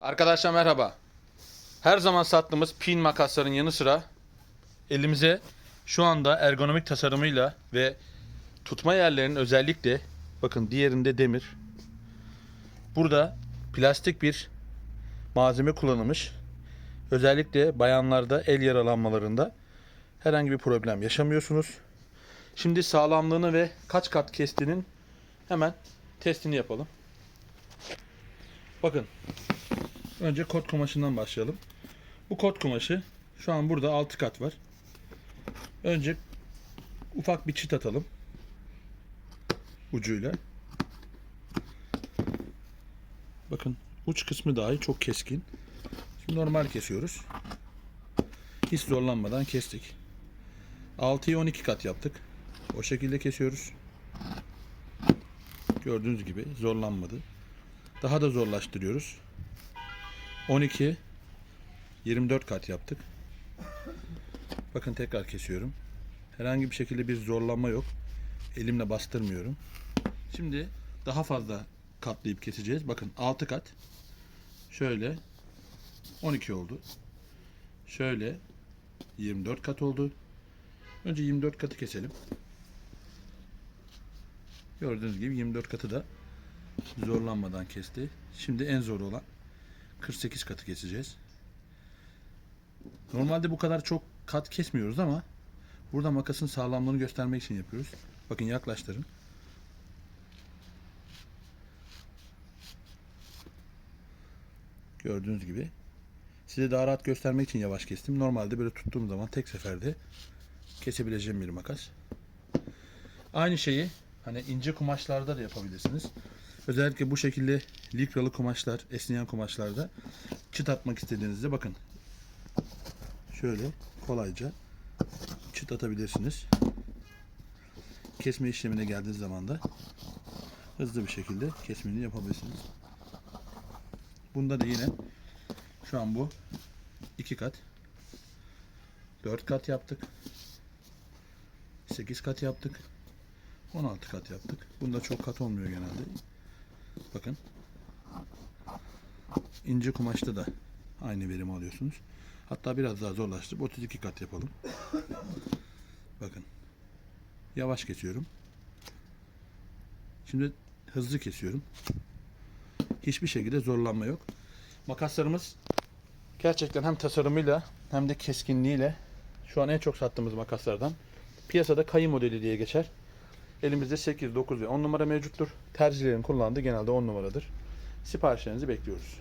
Arkadaşlar merhaba. Her zaman sattığımız pin makasların yanı sıra elimize şu anda ergonomik tasarımıyla ve tutma yerlerinin özellikle bakın diğerinde demir. Burada plastik bir malzeme kullanılmış. Özellikle bayanlarda el yaralanmalarında herhangi bir problem yaşamıyorsunuz. Şimdi sağlamlığını ve kaç kat kestiğinin hemen testini yapalım. Bakın Önce kot kumaşından başlayalım. Bu kot kumaşı şu an burada 6 kat var. Önce ufak bir çit atalım. Ucuyla. Bakın uç kısmı dahi çok keskin. Şimdi normal kesiyoruz. Hiç zorlanmadan kestik. 6'yı 12 kat yaptık. O şekilde kesiyoruz. Gördüğünüz gibi zorlanmadı. Daha da zorlaştırıyoruz. 12 24 kat yaptık. Bakın tekrar kesiyorum. Herhangi bir şekilde bir zorlanma yok. Elimle bastırmıyorum. Şimdi daha fazla katlayıp keseceğiz. Bakın 6 kat. Şöyle 12 oldu. Şöyle 24 kat oldu. Önce 24 katı keselim. Gördüğünüz gibi 24 katı da zorlanmadan kesti. Şimdi en zor olan 48 katı keseceğiz. Normalde bu kadar çok kat kesmiyoruz ama burada makasın sağlamlığını göstermek için yapıyoruz. Bakın yaklaştırın. Gördüğünüz gibi. Size daha rahat göstermek için yavaş kestim. Normalde böyle tuttuğum zaman tek seferde kesebileceğim bir makas. Aynı şeyi hani ince kumaşlarda da yapabilirsiniz. Özellikle bu şekilde likralı kumaşlar, esneyen kumaşlarda çıt atmak istediğinizde bakın. Şöyle kolayca çıt atabilirsiniz. Kesme işlemine geldiğiniz zaman da hızlı bir şekilde kesmeni yapabilirsiniz. Bunda da yine şu an bu iki kat 4 kat yaptık. 8 kat yaptık. 16 kat yaptık. Bunda çok kat olmuyor genelde. Bakın. İnce kumaşta da aynı verimi alıyorsunuz. Hatta biraz daha zorlaştırıp 32 kat yapalım. Bakın. Yavaş kesiyorum. Şimdi hızlı kesiyorum. Hiçbir şekilde zorlanma yok. Makaslarımız gerçekten hem tasarımıyla hem de keskinliğiyle şu an en çok sattığımız makaslardan. Piyasada kayı modeli diye geçer. Elimizde 8, 9 ve 10 numara mevcuttur. Tercihlerin kullandığı genelde 10 numaradır. Siparişlerinizi bekliyoruz.